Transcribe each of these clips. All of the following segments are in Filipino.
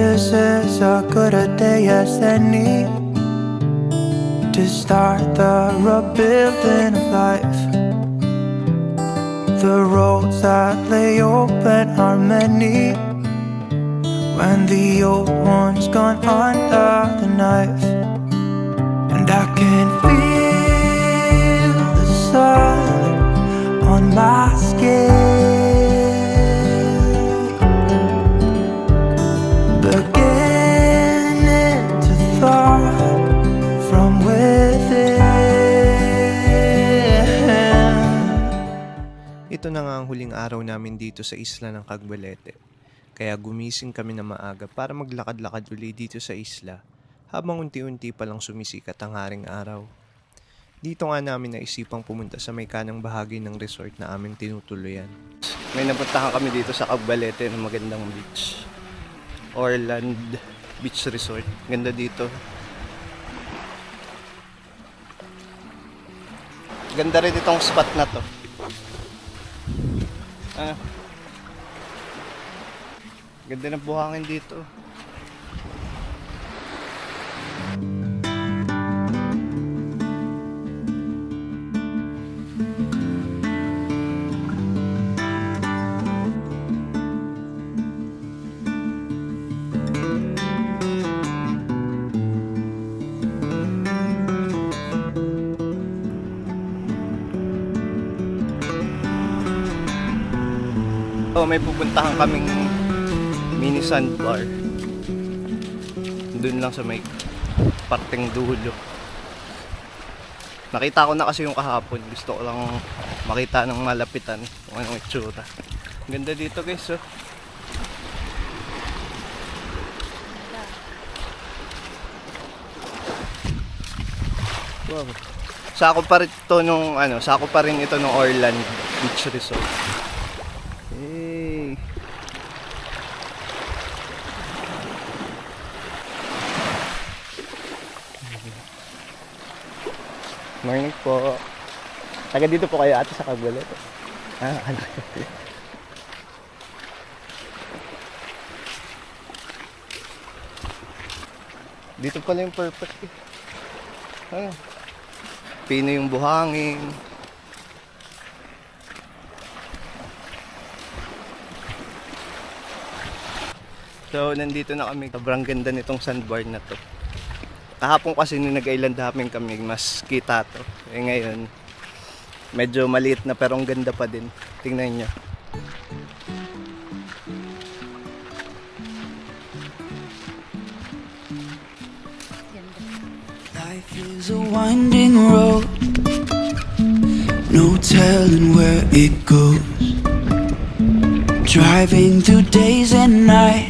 as a good a day as any to start the rebuilding of life. The roads that lay open are many when the old one's gone under the knife. And I can feel the sun namin dito sa isla ng Cagbalete. Kaya gumising kami na maaga para maglakad-lakad uli dito sa isla habang unti-unti pa lang sumisikat ang haring araw. Dito nga namin naisipang pumunta sa may kanang bahagi ng resort na aming tinutuluyan. May napuntahan kami dito sa Cagbalete ng magandang beach. Orland Beach Resort. Ganda dito. Ganda rin itong spot na to. Ah. Ganda ng buhangin dito. Oh, may pupuntahan kaming mini sandbar. Doon lang sa may parteng dulo. Nakita ko na kasi yung kahapon. Gusto ko lang makita ng malapitan kung anong itsura. Ganda dito guys, oh. Wow. Sako pa rin ito nung ano, sako pa rin ito nung Orland Beach Resort. Morning po. Taga dito po kayo ate sa Cagbalete. Ah, ano? dito pala yung perfect eh. Ano? Pino yung buhangin. So, nandito na kami. Sobrang ganda nitong sandbar na to. Kahapon kasi nung nag-island hopping kami, mas kita to. Eh ngayon, medyo maliit na pero ang ganda pa din. Tingnan nyo. Life is a winding road, no telling where it goes. Driving through days and nights,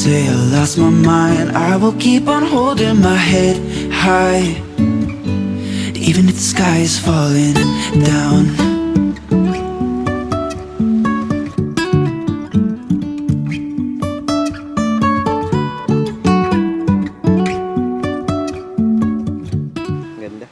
Say I lost my mind, I will keep on holding my head high. Even if the sky is falling down. Ganda.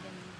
From cliffs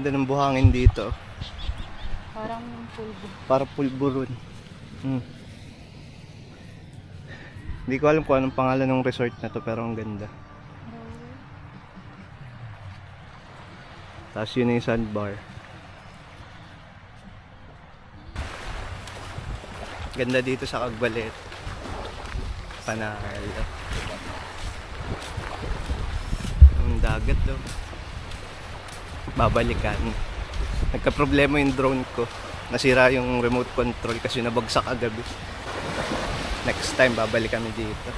Ganda ng buhangin dito. Parang pulbo. Para pulburon. Hmm. Hindi ko alam kung anong pangalan ng resort na to pero ang ganda. Tapos yun yung sandbar. Ganda dito sa Cagbalet. Panahal. Ang dagat do. Babalikan. Nagka-problema yung drone ko. Nasira yung remote control kasi nabagsak agabi. Next time babalik kami dito.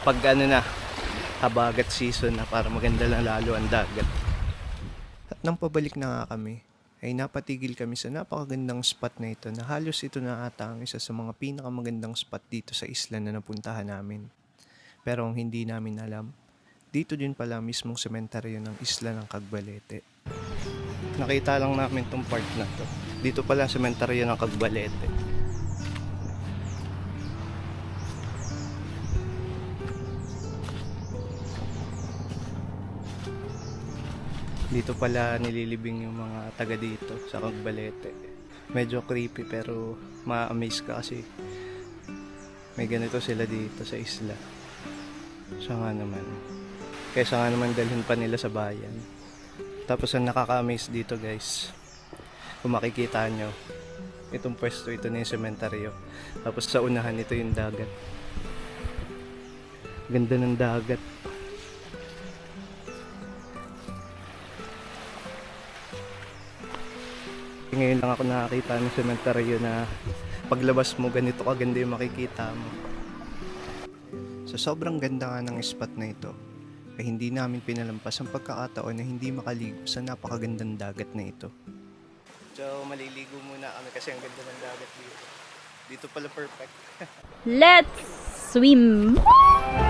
Pag ano na, habagat season na para maganda na lalo ang dagat. At nang pabalik na nga kami, ay napatigil kami sa napakagandang spot na ito na halos ito na ata ang isa sa mga pinakamagandang spot dito sa isla na napuntahan namin. Pero ang hindi namin alam, dito din pala mismong sementeryo ng isla ng Cagbalete. Nakita lang namin tong part na to. Dito pala sementeryo ng Cagbalete. Dito pala nililibing yung mga taga dito sa Cagbalete. Medyo creepy pero ma-amaze ka kasi may ganito sila dito sa isla. Siya nga naman. Kaysa nga naman dalhin pa nila sa bayan. Tapos ang nakaka-amaze dito guys, kung makikita nyo, itong pwesto ito na yung sementeryo. Tapos sa unahan ito yung dagat. Ganda ng dagat. Ngayon lang ako nakakita ng sementeryo na paglabas mo ganito kaganda yung makikita mo. Sa sobrang ganda nga ng spot na ito, ay hindi namin pinalampas ang pagkakataon na hindi makaligo sa napakagandang dagat na ito. So, maliligo muna kami kasi ang ganda ng dagat dito. Dito pala perfect. Let's swim! Wait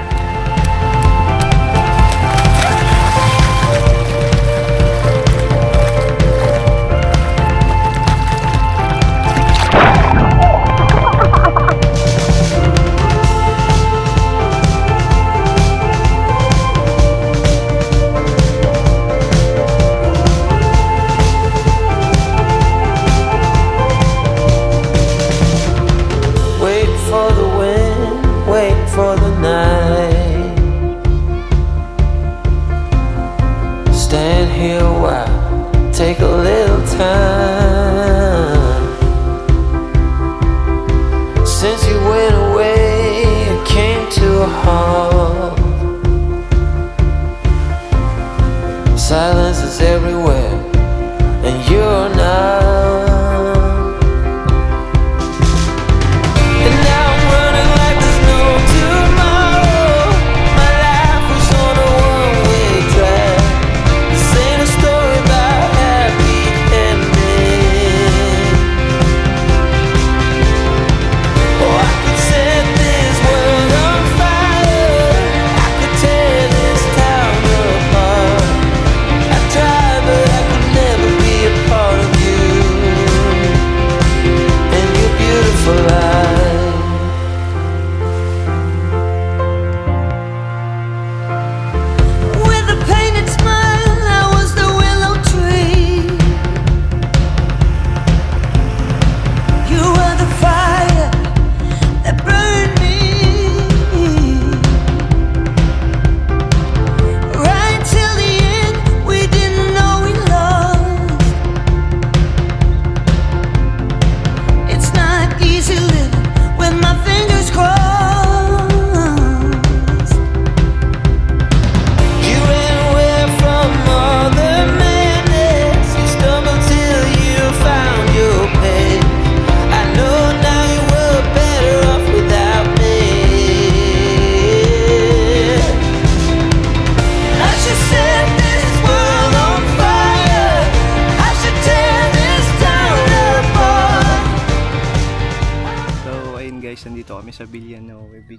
heart.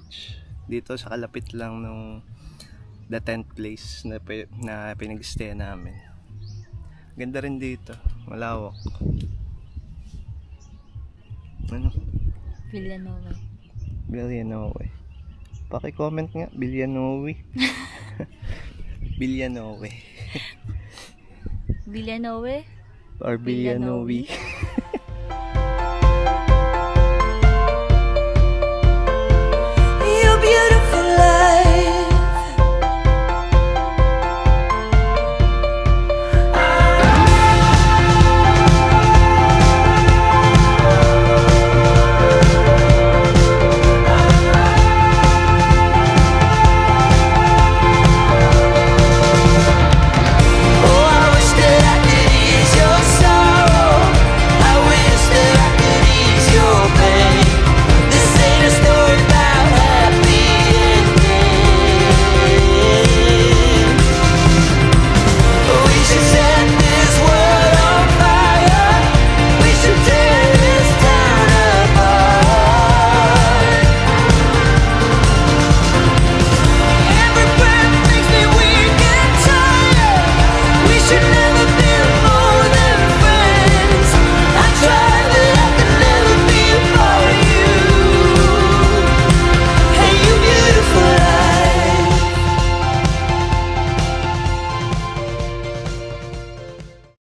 Beach. Dito sa kalapit lang nung the tent place na, na pinag-stay namin. Ganda rin dito. Malawak. Ano? Villanova. Villanueva. Paki-comment nga, Villanueva. Villanueva. Villanova? Or Villanueva. Villanueva.